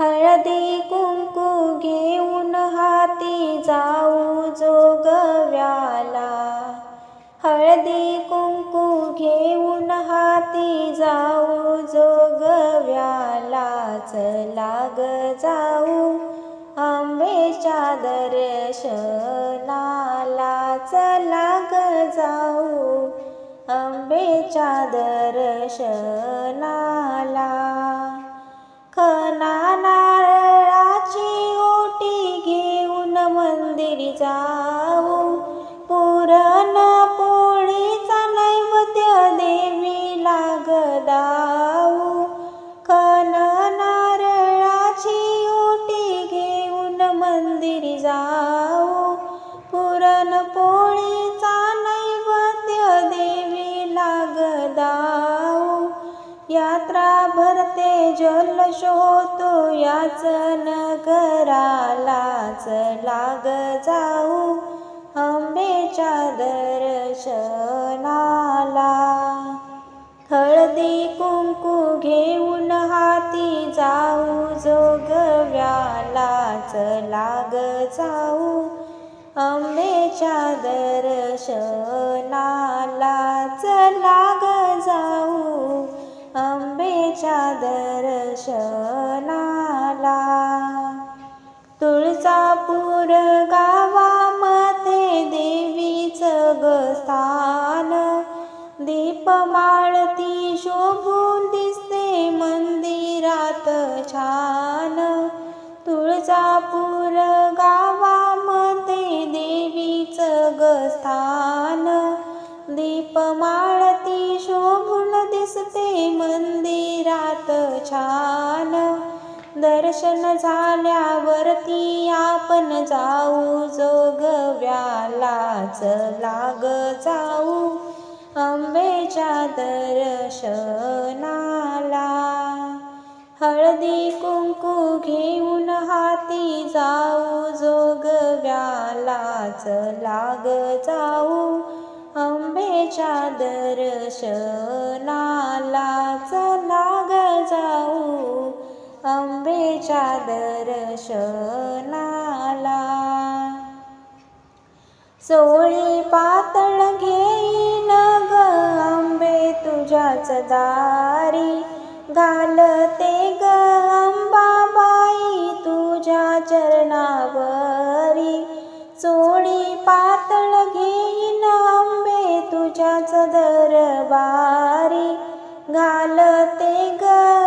हळदी कुंकू घेऊन हाती जाऊ जोगव्याला. हळदी कुंकू घेऊन हाती जाऊ जोगव्याला. चला ग जाऊ आंबेच्या दर्शनाला. चला ग जाऊ आंबेच्या दर्शना मंदिरी जाऊ भरते शोतो याच नगरालाच लाग जाऊ आंबेच्या दर्शनाला. हळदी कुंकू घेऊन हाती जाऊ जोगव्यालाच लाग जाऊ आंबेच्या दर्शनालाच लाग गावामध्ये देवीचं गस्थान. दीप दीपमाळती शोभून दिसते मंदिरात छान. तुळजापूर गावामध्ये देवीचं गस्थान. दीप दीपमाळती शोभून दिसते मंदिरात छान. दर्शन झाल्यावरती आपण जाऊ जोगव्यालाच लाग जाऊ. आंबेच्या दर्शनाला हळदी कुंकू घेऊन हाती जाऊ जोगव्यालाच लाग जाऊ. आंबेच्या दर्शनाला चला अंबेच्या दर्शनाला. सोळी पातळ घेईन ग आंबे तुझ्याच दारी. घालते ग अंबाबाई तुझ्या चरणावरी. सोळी पातळ घेईन आंबे तुझ्याच दरबारी. घालते ग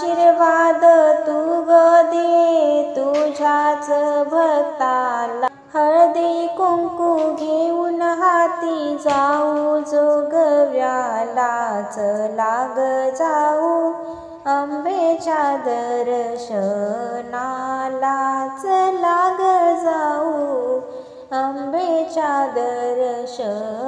आशीर्वाद तू ग दे तुझ्याच भक्ताला. हळदी कुंकू घेऊन हाती जाऊ जोगव्यालाच लाग जाऊ. आंबेच्या दर्शनालाच लाग जाऊ. आंबेच्या दर्शनाला